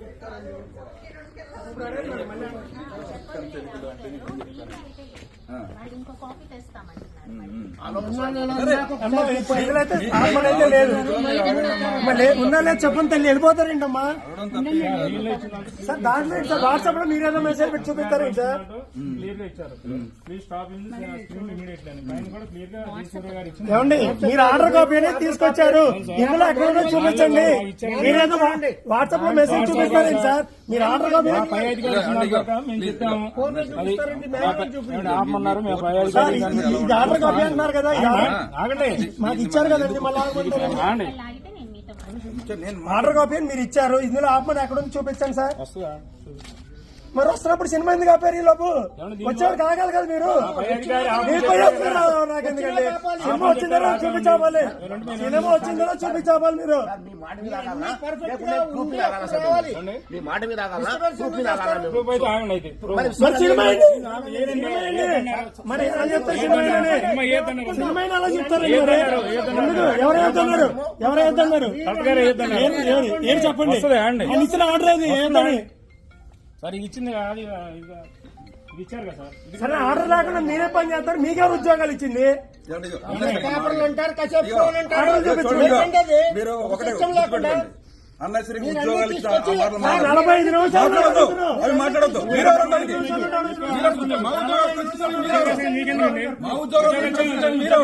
చెప్తాను తెలుగులో వాళ్ళు ఇంకో కాపీ తెస్తామంటున్నారు అమ్మా, ఆత్మనైతే లేదు చెప్పండి తల్లి వెళ్ళిపోతారేంటమ్మా సార్ దాంట్లో సార్ వాట్సాప్లో మీరేదో మెసేజ్ పెట్టి చూపిస్తారేంటి సార్? ఏమండి మీరు ఆర్డర్ కాపీ అనేది తీసుకొచ్చారు. ఇందులో ఎక్కడో చూపించండి మీరేదో వాట్సాప్లో మెసేజ్ చూపిస్తారేంటి సార్ మీరు ఆర్డర్ కాపీ మేము పై అధికారులు ఇది ఆర్డర్ కాపీ అంటున్నారు కదా ఇది ఆర్డర్- ఆగండి. మాకు ఇచ్చారు కదండి మళ్ళీ ఆగమంటారు. ఆగండి. వాళ్ళు ఆగితే నేను మీతో మాట్లాడతాను. ఆర్డర్ కాపీ అని మీరు ఇచ్చారు. ఇందులో ఆపమని ఎక్కడ ఉంది చూపించండి సార్. వస్తుందా? మరి వస్తున్నప్పుడు సినిమా ఎందుకు ఆపారు ఈ లోపు? వచ్చేవారు కాగాలి కదా మీరు? నాకెందుకండి సినిమా వచ్చిందో? చూపించాలి. సినిమా వచ్చిందో? చూపించాలి మీరు. సినిమా ఏంటి? సినిమా ఏంటి? మరి ఎలా చెప్తారు? సినిమా అలా మరి? ఎందుకు? ఎవరు ఏదన్నారు ఎవరు ఏదన్నారు కలెక్టర్ గారు ఏదన్నారు? ఏం- చెప్పండి? ఇచ్చిన ఆర్డర్ అది ఏంటని సార్ ఇది ఇచ్చింది కదా, ఇచ్చారు కదా సార్. ఆర్డర్ లేకుండా మీరే పని చేస్తారు మీకే ఉద్యోగాలు ఇచ్చింది. పేపర్లు అంటారు కాసేపు? మీరు ఒకటే ఉద్యోగాలు. నలభై ఐదు నిమిషాలు. అవి మాట్లాడొద్దు. మీరు ఎవరు ఉండడానికి? మా ఉద్యోగాలు తెచ్చింది మీరు